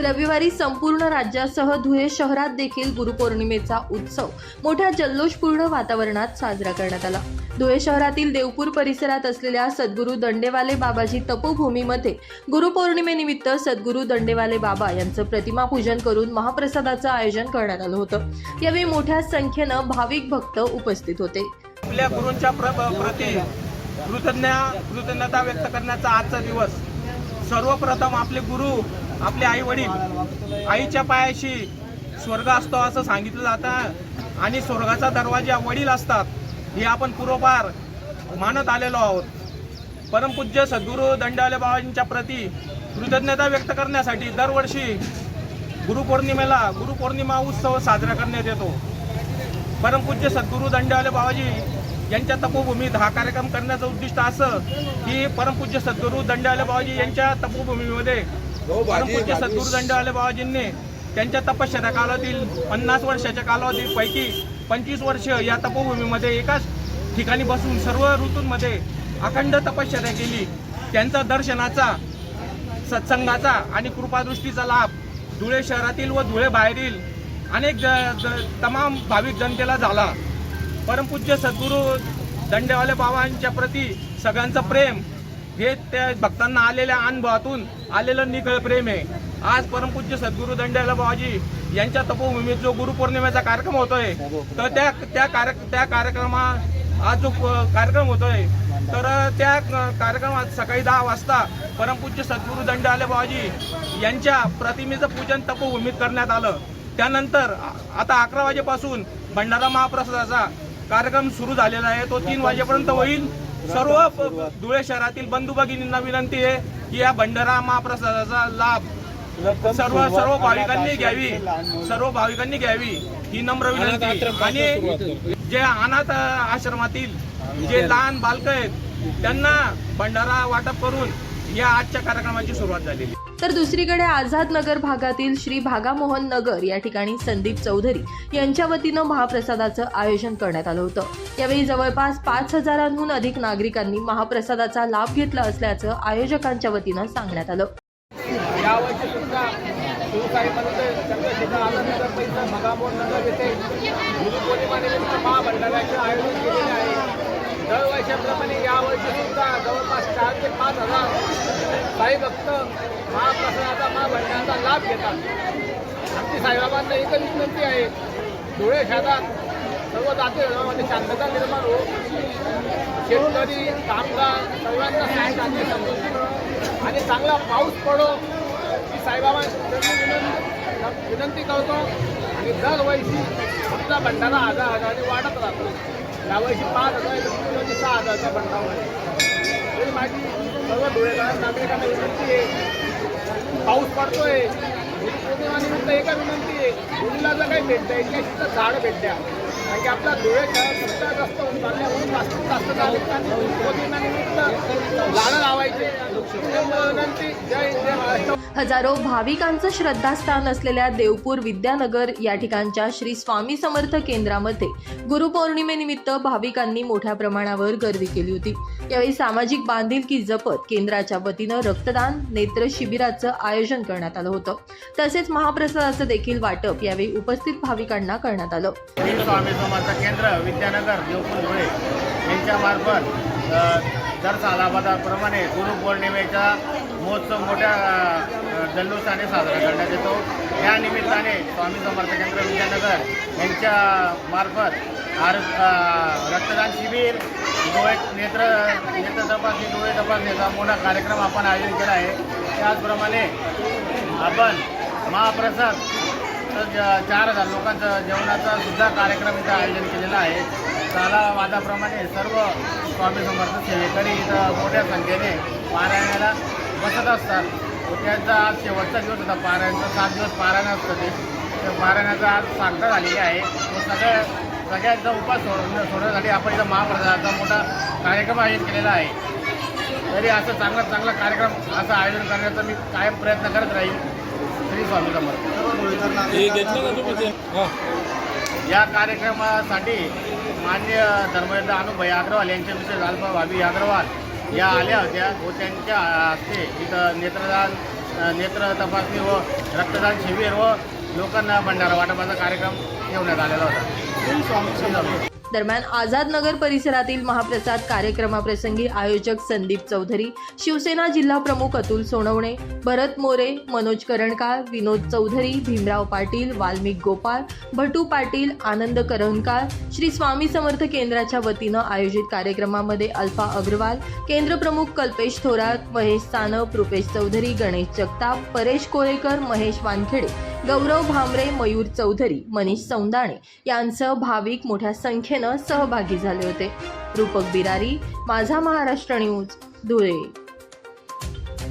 रविवारी संपूर्ण राज्यासह धुळे शहरात देखील गुरुपौर्णिमेचा उत्सव मोठ्या जल्लोषपूर्ण वातावरणात साजरा करण्यात आला. धुळे शहरातील देवपूर परिसरात असलेल्या सद्गुरू दंडेवाले बाबाजी तपोभूमीमध्ये गुरुपौर्णिमेनिमित्त सद्गुरू दंडेवाले बाबा यांचं प्रतिमा पूजन करून महाप्रसादाचं आयोजन करण्यात आलं होतं. यावेळी मोठ्या संख्येनं भाविक भक्त उपस्थित होते. आपल्या गुरूंच्या प्र कृतज्ञ कृतज्ञता व्यक्त करण्याचा आजचा दिवस सर्वप्रथम आपले गुरु आपले आई वडील आईच्या पायाशी स्वर्ग असतो असं सांगितलं जातं आणि स्वर्गाचा दरवाजा वडील असतात हे आपण पूर्वपार मानत आलेलो आहोत. परमपूज्य सद्गुरू दंडाले बाबाजींच्या प्रती कृतज्ञता व्यक्त करण्यासाठी दरवर्षी गुरुपौर्णिमेला गुरुपौर्णिमा उत्सव साजरा करण्यात येतो. परमपूज्य सद्गुरू दंडाले बाबाजी यांच्या तपोभूमीत हा कार्यक्रम करण्याचं उद्दिष्ट असं की परमपूज्य सद्गुरू दंडाले बाबाजी यांच्या तपोभूमीमध्ये परमपूज्य सद्गुरू दंडवाले बाबाजींनी. त्यांच्या तपश्चर्या कालावधील पन्नास वर्षाच्या कालावधीपैकी पंचवीस वर्ष या तपोभूमीमध्ये एकाच ठिकाणी बसून सर्व ऋतूंमध्ये अखंड तपश्चर्या केली. त्यांचा दर्शनाचा सत्संगाचा आणि कृपादृष्टीचा लाभ धुळे शहरातील व धुळे बाहेरील अनेक ज- ज- तमाम भाविक जनतेला झाला. परमपूज्य सद्गुरू दंडेवाले बाबांच्या प्रती सगळ्यांचं प्रेम हे त्या भक्तांना आलेल्या अनुभवातून आलेलं निखळ प्रेम आहे. आज परमपूज्य सद्गुरू दंडेवाले बाबाजी यांच्या तपोभूमीत जो गुरुपौर्णिमेचा कार्यक्रम होतोय तर त्या त्या कार्य त्या कार्यक्रमा आज जो कार्यक्रम होतोय तर त्या कार्यक्रमात सकाळी दहा वाजता परमपूज्य सद्गुरू आले बाबाजी यांच्या प्रतिमेचं पूजन तपोभूमीत करण्यात आलं. त्यानंतर आता अकरा वाजेपासून भंडारा महाप्रसादाचा कार्यक्रम सुरू झालेला आहे. तो तीन वाजेपर्यंत होईल. सर्व धुळे शहरातील बंधू भगिनींना विनंती आहे की या भंडारा महाप्रसादाचा लाभ सर्व सर्व भाविकांनी घ्यावी. सर्व भाविकांनी घ्यावी ही नम्र विनंती. आणि जे अनाथ आश्रमातील जे लहान बालक आहेत त्यांना भंडारा वाटप करून या आजच्या कार्यक्रमाची सुरुवात झालेली. तर दुसरीकडे आझाद नगर भागातील श्री भागामोहन नगर या ठिकाणी संदीप चौधरी यांच्या वतीनं महाप्रसादाचं आयोजन करण्यात आलं होतं. यावेळी जवळपास पाच हजारांहून अधिक नागरिकांनी महाप्रसादाचा लाभ घेतला असल्याचं आयोजकांच्या वतीनं सांगण्यात आलं. महाभंडाऱ्याचे आयोजन केलेले आहे. दरवर्षाप्रमाणे यावर्षी सुद्धा जवळपास चार ते पाच हजार साई भक्त महाप्रसादाचा महाभंडाराचा लाभ घेतात. आमची साईबाबांना एकच विनंती आहे धुळे शहरात सर्व जाती धर्मामध्ये शांतता निर्माण हो. शेतकरी कामगार सर्वांना शांती समृद्धी. आणि चांगला पाऊस पडो ही साईबाबांची विनंती विनंती करतो. आणि दरवर्षी आमचा भंडारा हजार हजाराने वाढत राहतो. यावर्षी पाच हजार म्हणजे सहा हजारचा भंडारा आहे. तरी माझी सर्व धुळेकर नागरिकांना विनंती आहे. पाऊस पडतोय. पौर्णिमानिमित्त एका विनंती आहे. मुलीला जर काही भेटतं याच्याशी झाड भेट द्या कारण की आपला धुळे शहर सुद्धा जास्त जास्तीत जास्त नागरिकांनी झाडं लावायचे. विनंती जय जय महाराष्ट्र. हजारो भाविकांचं श्रद्धास्थान असलेल्या देवपूर विद्यानगर या ठिकाणच्या श्री स्वामी समर्थ केंद्रामध्ये गुरुपौर्णिमेनिमित्त भाविकांनी मोठ्या प्रमाणावर गर्दी केली होती. यावेळी सामाजिक बांधिलकी जपत केंद्राच्या वतीनं रक्तदान नेत्र शिबिराचं आयोजन करण्यात आलं होतं. तसेच महाप्रसादाचं देखील वाटप यावेळी उपस्थित भाविकांना करण्यात आलं. स्वामी केंद्र विद्यानगर देवपूर धुळे यांच्यामार्फत दर सालाबादाप्रमाणे गुरुपौर्णिमेच्या महोत्सव मोठ्या जल्लोषाने साजरा करण्यात येतो. या निमित्ताने स्वामी समर्थ केंद्र विद्यानगर यांच्या मार्फत आर रक्तदान शिबिर डोळे नेत्र नेत्र तपासणी डोळे तपासणीचा मोठा कार्यक्रम आपण आयोजित केला आहे. त्याचप्रमाणे आपण महाप्रसाद तर ज- चार हजार लोकांचं जेवणाचा सुद्धा कार्यक्रम इथं आयोजन केलेला आहे. साला वादाप्रमाणे सर्व स्वामी समर्थ सेवेकरी इथं मोठ्या संख्येने पारायणाला बसत असतात. त्यांचा आज शेवटचा दिवस होता. पारायणचा सात दिवस पारायण असतं ते. त्या पारायणाचा आज सांगता झालेली आहे. व सगळ्या सगळ्यांचा उपास सोडवण्या सोडवण्यासाठी आपण इथं महाप्रसादाचा मोठा कार्यक्रम आयोजित केलेला आहे. तरी असं चांगला चांगला कार्यक्रम असं आयोजन करण्याचा मी कायम प्रयत्न करत राहील. श्री स्वामी समर्थ. या कार्यक्रमासाठी मान्य धर्मयुद्ध अनुभय अग्रवाल यांच्या मिसेस अल्पा भाभी अग्रवाल या आल्या होत्या. व त्यांच्या हस्ते इथं नेत्रदान नेत्र तपासणी व रक्तदान शिबिर व लोकांना भंडारा वाटपाचा कार्यक्रम ठेवण्यात आलेला होता. दरम्यान आझाद नगर परिसरातील महाप्रसाद कार्यक्रमाप्रसंगी आयोजक संदीप चौधरी शिवसेना जिल्हा प्रमुख अतुल सोनवणे भरत मोरे मनोज करणकार विनोद चौधरी भीमराव पाटील वाल्मिक गोपाळ भटू पाटील आनंद करणकार श्री स्वामी समर्थ केंद्राच्या वतीनं आयोजित कार्यक्रमामध्ये अल्फा अग्रवाल केंद्र प्रमुख कल्पेश थोरात महेश सानप रुपेश चौधरी गणेश जगताप परेश कोळेकर महेश वानखेडे गौरव भामरे मयूर चौधरी मनीष सौंदाणे यांसह भाविक मोठ्या संख्येनं सहभागी झाले होते. रूपक बिरारी माझा महाराष्ट्र न्यूज धुळे.